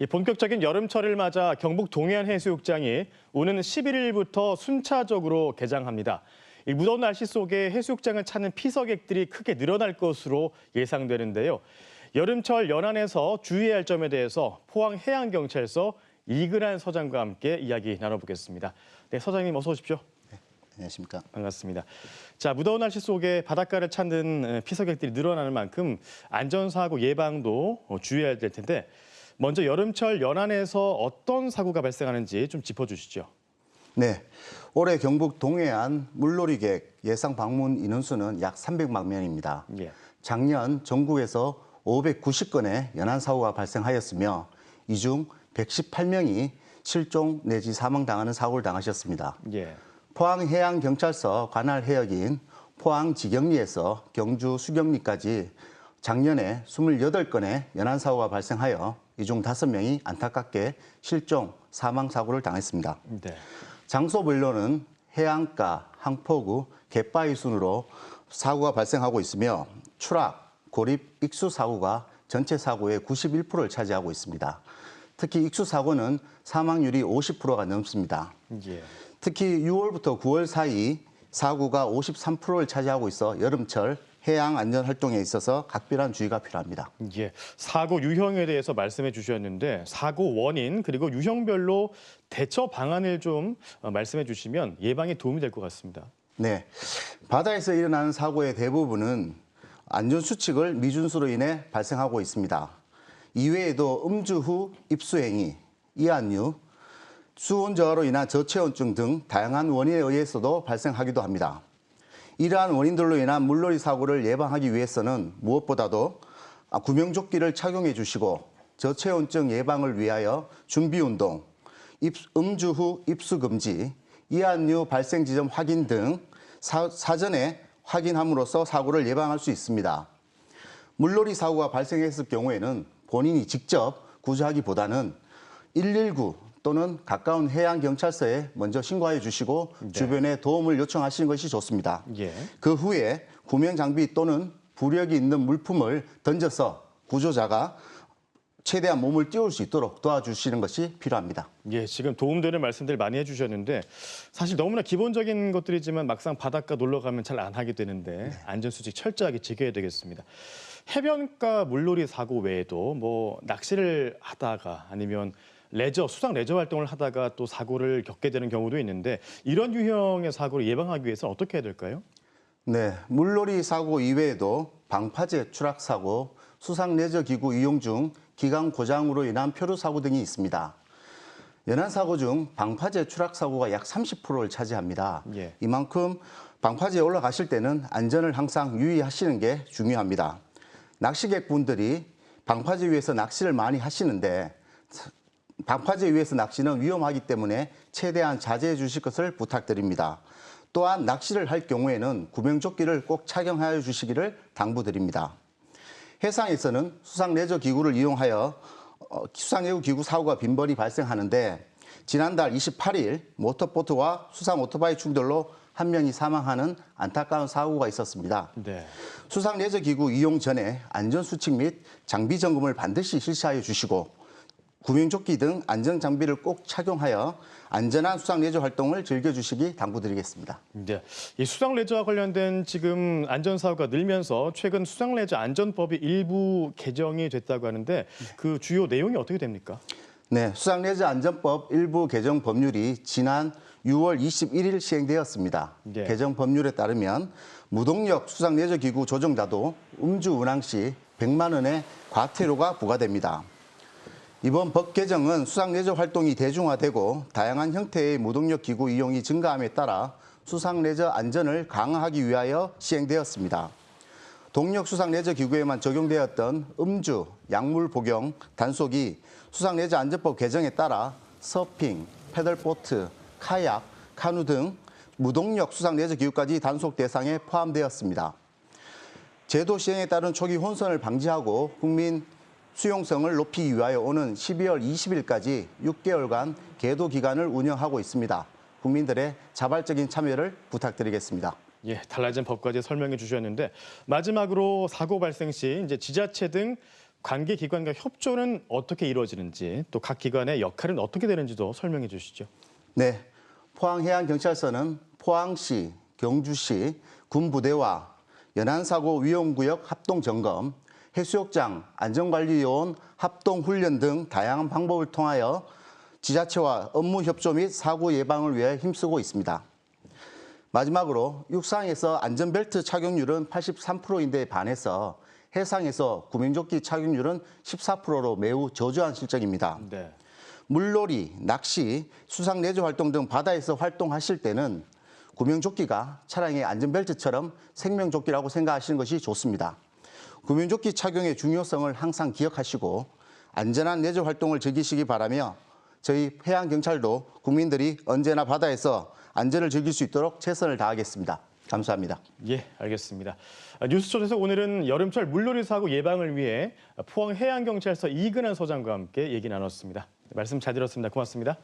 이 본격적인 여름철을 맞아 경북 동해안 해수욕장이 오는 11일부터 순차적으로 개장합니다. 이 무더운 날씨 속에 해수욕장을 찾는 피서객들이 크게 늘어날 것으로 예상되는데요. 여름철 연안에서 주의해야 할 점에 대해서 포항해양경찰서 이근한 서장과 함께 이야기 나눠보겠습니다. 네, 서장님 어서 오십시오. 안녕하십니까. 반갑습니다. 자, 무더운 날씨 속에 바닷가를 찾는 피서객들이 늘어나는 만큼 안전사고 예방도 어, 주의해야 될 텐데 먼저 여름철 연안에서 어떤 사고가 발생하는지 좀 짚어주시죠. 네, 올해 경북 동해안 물놀이객 예상 방문 인원수는 약 300만 명입니다. 예. 작년 전국에서 590건의 연안 사고가 발생하였으며 이 중 118명이 실종 내지 사망당하는 사고를 당하셨습니다. 예. 포항해양경찰서 관할 해역인 포항지경리에서 경주 수경리까지 작년에 28건의 연안 사고가 발생하여 이 중 5명이 안타깝게 실종, 사망 사고를 당했습니다. 네. 장소별로는 해안가, 항포구, 갯바위 순으로 사고가 발생하고 있으며 추락, 고립, 익수 사고가 전체 사고의 91%를 차지하고 있습니다. 특히 익수 사고는 사망률이 50%가 넘습니다. 예. 특히 6월부터 9월 사이 사고가 53%를 차지하고 있어 여름철 해양 안전 활동에 있어서 각별한 주의가 필요합니다. 예. 사고 유형에 대해서 말씀해 주셨는데 사고 원인 그리고 유형별로 대처 방안을 좀 어, 말씀해 주시면 예방에 도움이 될 것 같습니다. 네. 바다에서 일어나는 사고의 대부분은 안전 수칙을 미준수로 인해 발생하고 있습니다. 이외에도 음주 후 입수행위, 이안류, 수온 저하로 인한 저체온증 등 다양한 원인에 의해서도 발생하기도 합니다. 이러한 원인들로 인한 물놀이 사고를 예방하기 위해서는 무엇보다도 아, 구명조끼를 착용해 주시고 저체온증 예방을 위하여 준비 운동, 입- 음주 후 입수 금지, 이안류 발생 지점 확인 등 사, 사전에 확인함으로써 사고를 예방할 수 있습니다. 물놀이 사고가 발생했을 경우에는 본인이 직접 구조하기보다는 119 또는 가까운 해양 경찰서에 먼저 신고해 주시고 주변에 도움을 요청하시는 것이 좋습니다. 예. 그 후에 구명 장비 또는 부력이 있는 물품을 던져서 구조자가 최대한 몸을 띄울 수 있도록 도와주시는 것이 필요합니다. 예, 지금 도움되는 말씀들 많이 해주셨는데 사실 너무나 기본적인 것들이지만 막상 바닷가 놀러 가면 잘 안 하게 되는데 안전 수칙 철저하게 지켜야 되겠습니다. 해변가 물놀이 사고 외에도 뭐 낚시를 하다가 아니면 레저 수상 레저 활동을 하다가 또 사고를 겪게 되는 경우도 있는데 이런 유형의 사고를 예방하기 위해서 어떻게 해야 될까요? 네, 물놀이 사고 이외에도 방파제 추락 사고, 수상 레저 기구 이용 중 기강 고장으로 인한 표류 사고 등이 있습니다. 연안 사고 중 방파제 추락 사고가 약 30%를 차지합니다. 예. 이만큼 방파제에 올라가실 때는 안전을 항상 유의하시는 게 중요합니다. 낚시객분들이 방파제 위에서 낚시를 많이 하시는데 방파제 위에서 낚시는 위험하기 때문에 최대한 자제해 주실 것을 부탁드립니다. 또한 낚시를 할 경우에는 구명조끼를 꼭 착용하여 주시기를 당부드립니다. 해상에서는 수상 레저 기구를 이용하여 어, 수상 레저 기구 사고가 빈번히 발생하는데 지난달 28일 모터보트와 수상 오토바이 충돌로 한 명이 사망하는 안타까운 사고가 있었습니다. 네. 수상 레저 기구 이용 전에 안전 수칙 및 장비 점검을 반드시 실시하여 주시고 구명조끼 등 안전 장비를 꼭 착용하여 안전한 수상 레저 활동을 즐겨 주시기 당부드리겠습니다. 네. 이 수상 레저와 관련된 지금 안전 사고가 늘면서 최근 수상 레저 안전법이 일부 개정이 됐다고 하는데 그 주요 내용이 어떻게 됩니까? 네, 수상 레저 안전법 일부 개정 법률이 지난 6월 21일 시행되었습니다. 네. 개정 법률에 따르면 무동력 수상 레저 기구 조종자도 음주 운항 시 100만 원의 과태료가 부과됩니다. 이번 법 개정은 수상레저 활동이 대중화되고 다양한 형태의 무동력 기구 이용이 증가함에 따라 수상레저 안전을 강화하기 위하여 시행되었습니다. 동력 수상 레저 기구에만 적용되었던 음주, 약물 복용, 단속이 수상 레저 안전법 개정에 따라 서핑, 패들보트, 카약, 카누 등 무동력 수상 레저 기구까지 단속 대상에 포함되었습니다. 제도 시행에 따른 초기 혼선을 방지하고 국민 수용성을 높이기 위하여 오는 12월 20일까지 6개월간 계도 기간을 운영하고 있습니다. 국민들의 자발적인 참여를 부탁드리겠습니다. 예, 달라진 법까지 설명해 주셨는데 마지막으로 사고 발생 시 이제 지자체 등 관계 기관과 협조는 어떻게 이루어지는지 또 각 기관의 역할은 어떻게 되는지도 설명해 주시죠. 네, 포항해양경찰서는 포항시, 경주시, 군부대와 연안사고위험구역 합동점검, 해수욕장, 안전관리요원 합동훈련 등 다양한 방법을 통하여 지자체와 업무 협조 및 사고 예방을 위해 힘쓰고 있습니다. 마지막으로 육상에서 안전벨트 착용률은 83%인데 반해서 해상에서 구명조끼 착용률은 14%로 매우 저조한 실적입니다. 네. 물놀이, 낚시, 수상 내조 활동 등 바다에서 활동하실 때는 구명조끼가 차량의 안전벨트처럼 생명조끼라고 생각하시는 것이 좋습니다. 구명조끼 착용의 중요성을 항상 기억하시고 안전한 내조 활동을 즐기시기 바라며 저희 해양경찰도 국민들이 언제나 바다에서 안전을 즐길 수 있도록 최선을 다하겠습니다. 감사합니다. 예, 알겠습니다. 아, 뉴스초에서 오늘은 여름철 물놀이 사고 예방을 위해 포항 해양경찰서 이근한 소장과 함께 얘기 나눴습니다. 말씀 잘 들었습니다. 고맙습니다.